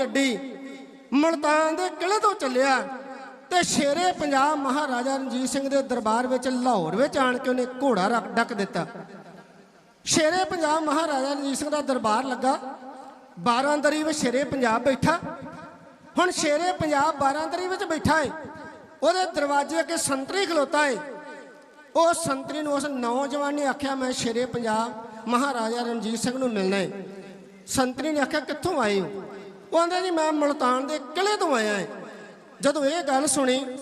ਲਾਈ ਅੱਡੀ ਮਲਤਾਨ ਦੇ ਕਿਲੇ ਤੋਂ ਚੱਲਿਆ ਤੇ ਸ਼ੇਰੇ ਪੰਜਾਬ ਮਹਾਰਾਜਾ ਰਣਜੀਤ ਸਿੰਘ ਦੇ ਦਰਬਾਰ ਵਿੱਚ ਲਾਹੌਰ ਵਿੱਚ ਆਣ ਕੇ ਉਹਨੇ ਘੋੜਾ ਡੱਕ ਦਿੱਤਾ। ਸ਼ੇਰੇ ਪੰਜਾਬ ਮਹਾਰਾਜਾ ਰਣਜੀਤ ਸਿੰਘ ਦਾ ਦਰਬਾਰ ਲੱਗਾ। 12 ਦਰੀ ਵਿੱਚ ਸ਼ੇਰੇ ਪੰਜਾਬ ਬੈਠਾ। ਹੁਣ ਸ਼ੇਰੇ ਪੰਜਾਬ 12 ਦਰੀ ਵਿੱਚ ਬੈਠਾ ਏ। ਉਹਦੇ ਦਰਵਾਜ਼ੇ ਅੱਗੇ ਸੰਤਰੀ ਖਲੋਤਾ ਏ। ਉਹ ਸੰਤਰੀ ਨੂੰ ਉਸ ਨੌਜਵਾਨ ਨੇ ਆਖਿਆ, ਮੈਂ ਸ਼ੇਰੇ ਪੰਜਾਬ ਮਹਾਰਾਜਾ ਰਣਜੀਤ ਸਿੰਘ ਨੂੰ ਮਿਲਣਾ ਏ। ਸੰਤਰੀ ਨੇ ਆਖਿਆ, ਕਿੱਥੋਂ ਆਏ ਹੋ? ਉਹ ਆਂਦਾ ਜੀ, ਮੈਂ ਮਲਤਾਨ ਦੇ ਕਿਲੇ ਤੋਂ ਆਇਆ ਏ। ਜਦੋਂ ਇਹ ਗੱਲ ਸੁਣੀ,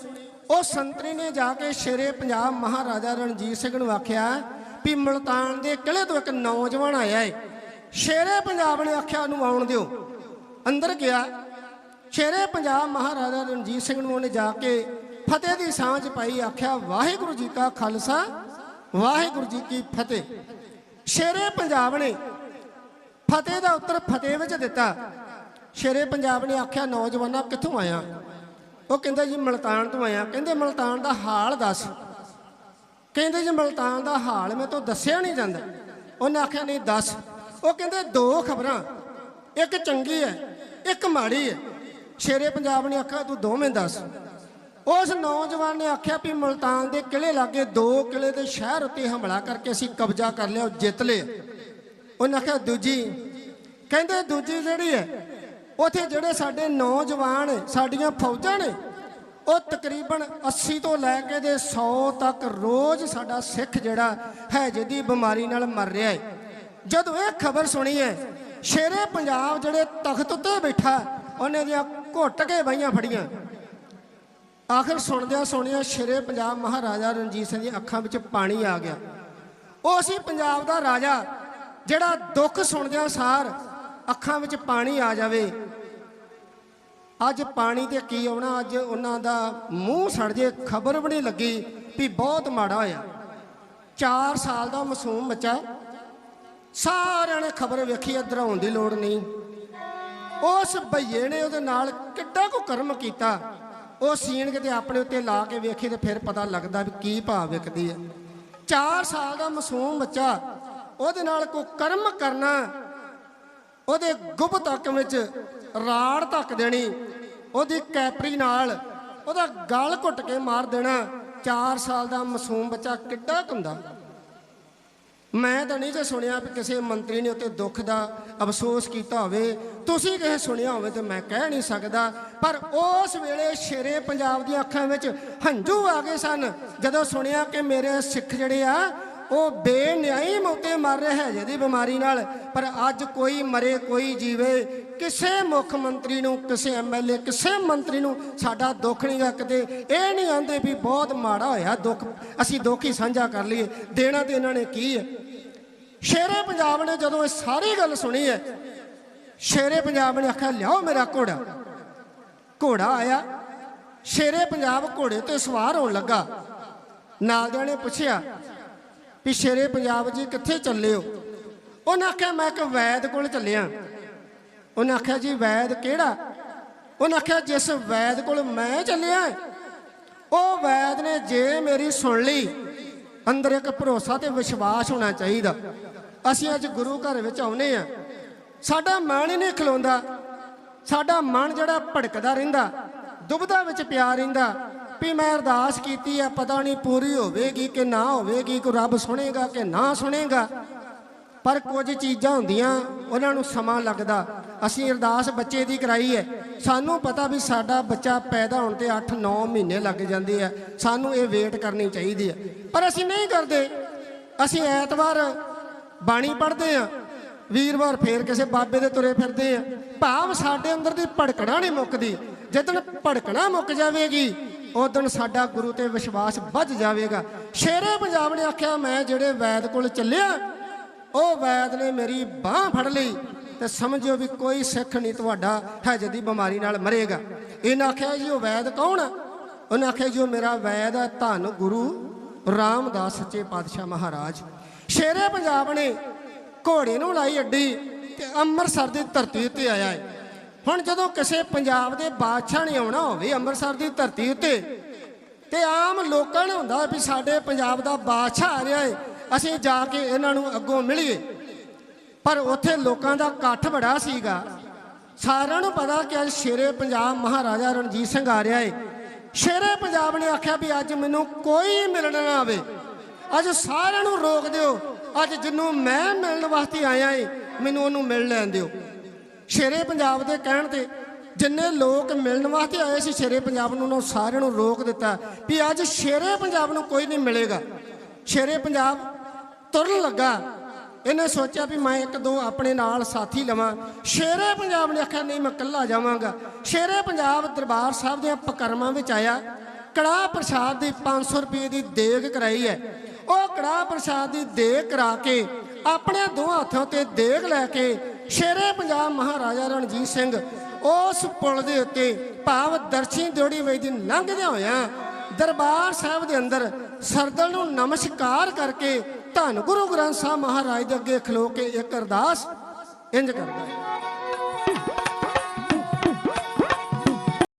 ਉਹ ਸੰਤਰੀ ਨੇ ਜਾ ਕੇ ਸ਼ੇਰੇ ਪੰਜਾਬ ਮਹਾਰਾਜਾ ਰਣਜੀਤ ਸਿੰਘ ਨੂੰ ਆਖਿਆ ਵੀ ਮਲਤਾਨ ਦੇ ਕਿਲੇ ਤੋਂ ਇੱਕ ਨੌਜਵਾਨ ਆਇਆ ਏ। ਸ਼ੇਰੇ ਪੰਜਾਬ ਨੇ ਆਖਿਆ, ਉਹਨੂੰ ਆਉਣ ਦਿਓ। ਅੰਦਰ ਗਿਆ। ਸ਼ੇਰੇ ਪੰਜਾਬ ਮਹਾਰਾਜਾ ਰਣਜੀਤ ਸਿੰਘ ਨੂੰ ਉਹਨੇ ਜਾ ਕੇ ਫਤਿਹ ਦੀ ਸਾਂਝ ਪਾਈ, ਆਖਿਆ, ਵਾਹਿਗੁਰੂ ਜੀ ਕਾ ਖਾਲਸਾ, ਵਾਹਿਗੁਰੂ ਜੀ ਕੀ ਫਤਿਹ। ਸ਼ੇਰੇ ਪੰਜਾਬ ਨੇ ਫਤਿਹ ਦਾ ਉੱਤਰ ਫਤਿਹ ਵਿੱਚ ਦਿੱਤਾ। ਸ਼ੇਰੇ ਪੰਜਾਬ ਨੇ ਆਖਿਆ, ਨੌਜਵਾਨਾਂ ਕਿੱਥੋਂ ਆਇਆ? ਉਹ ਕਹਿੰਦਾ, ਜੀ ਮਲਤਾਨ ਤੋਂ ਆਇਆ। ਕਹਿੰਦੇ, ਮਲਤਾਨ ਦਾ ਹਾਲ ਦੱਸ। ਕਹਿੰਦੇ, ਜੀ ਮਲਤਾਨ ਦਾ ਹਾਲ ਮੈਂ ਤੋਂ ਦੱਸਿਆ ਨਹੀਂ ਜਾਂਦਾ। ਉਹਨੇ ਆਖਿਆ, ਨਹੀਂ, ਦੱਸ। ਉਹ ਕਹਿੰਦੇ, ਦੋ ਖਬਰਾਂ। ਇੱਕ ਚੰਗੀ ਹੈ ਇੱਕ ਮਾੜੀ ਹੈ ਸ਼ੇਰੇ ਪੰਜਾਬ ਨੇ ਆਖਿਆ, ਤੂੰ ਦੋਵੇਂ ਦੱਸ। ਉਸ ਨੌਜਵਾਨ ਨੇ ਆਖਿਆ ਵੀ ਮਲਤਾਨ ਦੇ ਕਿਲੇ ਲਾਗੇ ਦੋ ਕਿਲੇ ਦੇ ਸ਼ਹਿਰ ਉੱਤੇ ਹਮਲਾ ਕਰਕੇ ਅਸੀਂ ਕਬਜ਼ਾ ਕਰ ਲਿਆ ਜਿੱਤ ਲਿਆ ਉਹਨੇ ਆਖਿਆ, ਦੂਜੀ। ਕਹਿੰਦੇ, ਦੂਜੀ ਜਿਹੜੀ ਹੈ ਉਥੇ ਜਿਹੜੇ ਸਾਡੇ ਨੌਜਵਾਨ ਸਾਡੀਆਂ ਫੌਜਾਂ ਨੇ, ਉਹ ਤਕਰੀਬਨ 80 ਤੋਂ ਲੈ ਕੇ ਦੇ 100 ਤੱਕ ਰੋਜ਼ ਸਾਡਾ ਸਿੱਖ ਜਿਹੜਾ ਹੈ ਜਿਹਦੀ ਬਿਮਾਰੀ ਨਾਲ ਮਰ ਰਿਹਾ ਹੈ। ਜਦੋਂ ਇਹ ਖਬਰ ਸੁਣੀ ਹੈ ਸ਼ੇਰੇ ਪੰਜਾਬ ਜਿਹੜੇ ਤਖਤ ਉੱਤੇ ਬੈਠਾ, ਉਹਨੇ ਦੀਆਂ ਘੁੱਟ ਕੇ ਬਾਈਆਂ ਫੜੀਆਂ। ਆਖਰ ਸੁਣਦਿਆਂ ਸੁਣਿਆ ਸ਼ੇਰੇ ਪੰਜਾਬ ਮਹਾਰਾਜਾ ਰਣਜੀਤ ਸਿੰਘ ਦੀ ਅੱਖਾਂ ਵਿੱਚ ਪਾਣੀ ਆ ਗਿਆ। ਉਹ ਸੀ ਪੰਜਾਬ ਦਾ ਰਾਜਾ, ਜਿਹੜਾ ਦੁੱਖ ਸੁਣਦਿਆਂ ਸਾਰ ਅੱਖਾਂ ਵਿੱਚ ਪਾਣੀ ਆ ਜਾਵੇ। ਅੱਜ ਪਾਣੀ ਤੇ ਕੀ ਆਉਣਾ? ਅੱਜ ਉਹਨਾਂ ਦਾ ਮੂੰਹ ਸੜ ਜੇ, ਖਬਰ ਵੀ ਨਹੀਂ ਲੱਗੀ ਵੀ ਬਹੁਤ ਮਾੜਾ ਹੋਇਆ। 4 ਸਾਲ ਦਾ ਮਾਸੂਮ ਬੱਚਾ ਸਾਰਿਆਂ ਨੇ ਖਬਰ ਵੇਖੀ, ਇੱਧਰ ਆਉਣ ਦੀ ਲੋੜ ਨਹੀਂ। ਉਸ ਭਈਏ ਨੇ ਉਹਦੇ ਨਾਲ ਕਿੱਡਾ ਕੋ ਕਰਮ ਕੀਤਾ। ਉਹ ਸੀਣ ਕਿਤੇ ਆਪਣੇ ਉੱਤੇ ਲਾ ਕੇ ਵੇਖੀ ਤੇ ਫਿਰ ਪਤਾ ਲੱਗਦਾ ਵੀ ਕੀ ਭਾਵ ਵਿਕਦੀ ਹੈ। 4 ਸਾਲ ਦਾ ਮਾਸੂਮ ਬੱਚਾ, ਉਹਦੇ ਨਾਲ ਕੋ ਕਰਮ ਕਰਨਾ, ਉਹਦੇ ਗੁੱਬ ਤੱਕ ਵਿੱਚ ਰਾੜ ਧੱਕ ਦੇਣੀ, ਉਹਦੀ ਕੈਪਰੀ ਨਾਲ ਉਹਦਾ ਗਲ ਘੁੱਟ ਕੇ ਮਾਰ ਦੇਣਾ। 4 ਸਾਲ ਦਾ ਮਾਸੂਮ ਬੱਚਾ ਕਿੱਡਾ ਹੁੰਦਾ। ਮੈਂ ਤਾਂ ਨਹੀਂ ਜੇ ਸੁਣਿਆ ਵੀ ਕਿਸੇ ਮੰਤਰੀ ਨੇ ਉੱਤੇ ਦੁੱਖ ਦਾ ਅਫਸੋਸ ਕੀਤਾ ਹੋਵੇ। ਤੁਸੀਂ ਕਿਸੇ ਸੁਣਿਆ ਹੋਵੇ ਤੇ ਮੈਂ ਕਹਿ ਨਹੀਂ ਸਕਦਾ। ਪਰ ਉਸ ਵੇਲੇ ਸ਼ੇਰੇ ਪੰਜਾਬ ਦੀਆਂ ਅੱਖਾਂ ਵਿੱਚ ਹੰਝੂ ਆ ਗਏ ਸਨ। ਜਦੋਂ ਸੁਣਿਆ ਕਿ ਮੇਰੇ ਸਿੱਖ ਜਿਹੜੇ ਆ ਉਹ ਬੇਨਿਆਈ ਮੌਤੇ ਮਰ ਰਿਹਾ ਹੈ ਜਿਹਦੀ ਬਿਮਾਰੀ ਨਾਲ, ਪਰ ਅੱਜ ਕੋਈ ਮਰੇ, ਕੋਈ ਜੀਵੇ, ਕਿਸੇ ਮੁੱਖ ਮੰਤਰੀ ਨੂੰ, ਕਿਸੇ ਐਮਐਲਏ ਕਿਸੇ ਮੰਤਰੀ ਨੂੰ ਸਾਡਾ ਦੁੱਖ ਨਹੀਂ ਰੱਖਦੇ। ਇਹ ਨਹੀਂ ਆਂਦੇ ਵੀ ਬਹੁਤ ਮਾੜਾ ਹੋਇਆ ਦੁੱਖ, ਅਸੀਂ ਦੁੱਖ ਹੀ ਸਾਂਝਾ ਕਰ ਲਈਏ, ਦੇਣਾ ਤੇ ਇਹਨਾਂ ਨੇ ਕੀ ਹੈ? ਸ਼ੇਰੇ ਪੰਜਾਬ ਨੇ ਜਦੋਂ ਇਹ ਸਾਰੀ ਗੱਲ ਸੁਣੀ ਹੈ, ਸ਼ੇਰੇ ਪੰਜਾਬ ਨੇ ਆਖਿਆ, ਲਿਆਓ ਮੇਰਾ ਘੋੜਾ। ਘੋੜਾ ਆਇਆ, ਸ਼ੇਰੇ ਪੰਜਾਬ ਘੋੜੇ ਤੇ ਸਵਾਰ ਹੋਣ ਲੱਗਾ। ਨਾਲ ਦੇ ਨੇ ਪੁੱਛਿਆ ਵੀ ਸ਼ੇਰੇ ਪੰਜਾਬ ਜੀ ਕਿੱਥੇ ਚੱਲੇ ਹੋ? ਉਹਨੇ ਆਖਿਆ, ਮੈਂ ਇੱਕ ਵੈਦ ਕੋਲ ਚੱਲਿਆ। ਉਹਨੇ ਆਖਿਆ, ਜੀ ਵੈਦ ਕਿਹੜਾ? ਉਹਨੇ ਆਖਿਆ, ਜਿਸ ਵੈਦ ਕੋਲ ਮੈਂ ਚੱਲਿਆ, ਉਹ ਵੈਦ ਨੇ ਜੇ ਮੇਰੀ ਸੁਣ ਲਈ, ਅੰਦਰ ਇੱਕ ਭਰੋਸਾ ਤੇ ਵਿਸ਼ਵਾਸ ਹੋਣਾ ਚਾਹੀਦਾ। ਅਸੀਂ ਅੱਜ ਗੁਰੂ ਘਰ ਵਿੱਚ ਆਉਨੇ ਆ ਸਾਡਾ ਮਨ ਹੀ ਨਹੀਂ ਖਲੋਂਦਾ। ਸਾਡਾ ਮਨ ਜਿਹੜਾ ਭੜਕਦਾ ਰਹਿੰਦਾ ਦੁਬਦਾ ਵਿੱਚ ਪਿਆ ਰਹਿੰਦਾ। ਵੀ ਮੈਂ ਅਰਦਾਸ ਕੀਤੀ ਆ, ਪਤਾ ਨਹੀਂ ਪੂਰੀ ਹੋਵੇਗੀ ਕਿ ਨਾ ਹੋਵੇਗੀ ਕੋ ਰੱਬ ਸੁਣੇਗਾ ਕਿ ਨਾ ਸੁਣੇਗਾ। ਪਰ ਕੁਝ ਚੀਜ਼ਾਂ ਹੁੰਦੀਆਂ, ਉਹਨਾਂ ਨੂੰ ਸਮਾਂ ਲੱਗਦਾ। ਅਸੀਂ ਅਰਦਾਸ ਬੱਚੇ ਦੀ ਕਰਾਈ ਹੈ। ਸਾਨੂੰ ਪਤਾ ਵੀ ਸਾਡਾ ਬੱਚਾ ਪੈਦਾ ਹੋਣ ਤੇ 8-9 ਮਹੀਨੇ ਲੱਗ ਜਾਂਦੇ ਆ। ਸਾਨੂੰ ਇਹ ਵੇਟ ਕਰਨੀ ਚਾਹੀਦੀ ਹੈ। ਪਰ ਅਸੀਂ ਨਹੀਂ ਕਰਦੇ। ਅਸੀਂ ਐਤਵਾਰ ਬਾਣੀ ਪੜ੍ਹਦੇ ਆ ਵੀਰਵਾਰ ਫੇਰ ਕਿਸੇ ਬਾਬੇ ਦੇ ਤੁਰੇ ਫਿਰਦੇ ਆ। ਭਾਵ ਸਾਡੇ ਅੰਦਰ ਦੀ ਭੜਕਣਾ ਨਹੀਂ ਮੁੱਕਦੀ। ਜਦੋਂ ਭੜਕਣਾ ਮੁੱਕ ਜਾਵੇਗੀ ਉਦੋਂ ਸਾਡਾ ਗੁਰੂ ਤੇ ਵਿਸ਼ਵਾਸ ਵੱਧ ਜਾਵੇਗਾ। ਸ਼ੇਰੇ ਪੰਜਾਬ ਨੇ ਆਖਿਆ, ਮੈਂ ਜਿਹੜੇ ਵੈਦ ਕੋਲ ਚੱਲਿਆ, ਉਹ ਵੈਦ ਨੇ ਮੇਰੀ ਬਾਹ ਫੜ ਲਈ ਤੇ ਸਮਝਿਓ ਵੀ ਕੋਈ ਸਿੱਖ ਨਹੀਂ ਤੁਹਾਡਾ ਹਜ ਦੀ ਬਿਮਾਰੀ ਨਾਲ ਮਰੇਗਾ। ਇਹਨਾਂ ਆਖਿਆ, ਜੀ ਉਹ ਵੈਦ ਕੌਣ ਆ? ਉਹਨੇ ਆਖਿਆ, ਜੀ ਉਹ ਮੇਰਾ ਵੈਦ ਹੈ ਧੰਨ ਗੁਰੂ ਰਾਮਦਾਸ ਸੱਚੇ ਪਾਤਸ਼ਾਹ ਮਹਾਰਾਜ। ਸ਼ੇਰੇ ਪੰਜਾਬ ਨੇ ਘੋੜੇ ਨੂੰ ਲਾਈ ਅੱਡੀ ਤੇ ਅੰਮ੍ਰਿਤਸਰ ਦੀ ਧਰਤੀ ਉੱਤੇ ਆਇਆ ਹੈ ਹੁਣ ਜਦੋਂ ਕਿਸੇ ਪੰਜਾਬ ਦੇ ਬਾਦਸ਼ਾਹ ਨੇ ਆਉਣਾ ਹੋਵੇ, ਅੰਮ੍ਰਿਤਸਰ ਦੀ ਧਰਤੀ ਉੱਤੇ, ਤੇ ਆਮ ਲੋਕਾਂ ਨੂੰ ਹੁੰਦਾ ਵੀ ਸਾਡੇ ਪੰਜਾਬ ਦਾ ਬਾਦਸ਼ਾਹ ਆ ਰਿਹਾ ਹੈ ਅਸੀਂ ਜਾ ਕੇ ਇਹਨਾਂ ਨੂੰ ਅੱਗੋਂ ਮਿਲੀਏ। ਪਰ ਉੱਥੇ ਲੋਕਾਂ ਦਾ ਇਕੱਠ ਬੜਾ ਸੀਗਾ। ਸਾਰਿਆਂ ਨੂੰ ਪਤਾ ਕਿ ਅੱਜ ਸ਼ੇਰੇ ਪੰਜਾਬ ਮਹਾਰਾਜਾ ਰਣਜੀਤ ਸਿੰਘ ਆ ਰਿਹਾ ਏ। ਸ਼ੇਰੇ ਪੰਜਾਬ ਨੇ ਆਖਿਆ ਵੀ ਅੱਜ ਮੈਨੂੰ ਕੋਈ ਮਿਲਣ ਨਾ ਆਵੇ। ਅੱਜ ਸਾਰਿਆਂ ਨੂੰ ਰੋਕ ਦਿਓ। ਅੱਜ ਜਿਹਨੂੰ ਮੈਂ ਮਿਲਣ ਵਾਸਤੇ ਆਇਆ ਏ, ਮੈਨੂੰ ਉਹਨੂੰ ਮਿਲ ਲੈਣ ਦਿਓ। ਸ਼ੇਰੇ ਪੰਜਾਬ ਦੇ ਕਹਿਣ ਤੇ ਜਿੰਨੇ ਲੋਕ ਮਿਲਣ ਵਾਸਤੇ ਆਏ ਸੀ ਸ਼ੇਰੇ ਪੰਜਾਬ ਨੂੰ, ਉਹਨਾਂ ਸਾਰਿਆਂ ਨੂੰ ਰੋਕ ਦਿੱਤਾ ਵੀ ਅੱਜ ਸ਼ੇਰੇ ਪੰਜਾਬ ਨੂੰ ਕੋਈ ਨਹੀਂ ਮਿਲੇਗਾ। ਸ਼ੇਰੇ ਪੰਜਾਬ ਤੁਰਨ ਲੱਗਾ। ਇਹਨੇ ਸੋਚਿਆ ਵੀ ਮੈਂ ਇੱਕ ਦੋ ਆਪਣੇ ਨਾਲ ਸਾਥੀ ਲਵਾਂ। ਸ਼ੇਰੇ ਪੰਜਾਬ ਨੇ ਆਖਿਆ, ਨਹੀਂ, ਮੈਂ ਇਕੱਲਾ ਜਾਵਾਂਗਾ। ਸ਼ੇਰੇ ਪੰਜਾਬ ਦਰਬਾਰ ਸਾਹਿਬ ਦੇ ਪਕਰਮਾਂ ਵਿੱਚ ਆਇਆ। ਕੜਾਹ ਪ੍ਰਸ਼ਾਦ ਦੀ 500 ਰੁਪਏ ਦੀ ਦੇਗ ਕਰਾਈ ਹੈ। ਉਹ ਕੜਾਹ ਪ੍ਰਸ਼ਾਦ ਦੀ ਦੇਗ ਕਰਾ ਕੇ ਆਪਣੇ ਦੋ ਹੱਥਾਂ ਤੇ ਦੇਗ ਲੈ ਕੇ ਸ਼ੇਰੇ ਪੰਜਾਬ ਮਹਾਰਾਜਾ ਰਣਜੀਤ ਸਿੰਘ ਉਸ ਪੁਲ ਦੇ ਉੱਤੇ ਭਾਵ ਦਰਸ਼ੀ ਦਿਓੜੀ ਵੇ ਦੀ ਲੰਘਦਿਆਂ ਹੋਇਆਂ ਦਰਬਾਰ ਸਾਹਿਬ ਦੇ ਅੰਦਰ ਸਰਦਲ ਨੂੰ ਨਮਸਕਾਰ ਕਰਕੇ ਧੰਨ ਗੁਰੂ ਗ੍ਰੰਥ ਸਾਹਿਬ ਮਹਾਰਾਜ ਦੇ ਅੱਗੇ ਖਲੋ ਕੇ ਇੱਕ ਅਰਦਾਸ ਇੰਜ ਕਰਦਾ ਹੈ।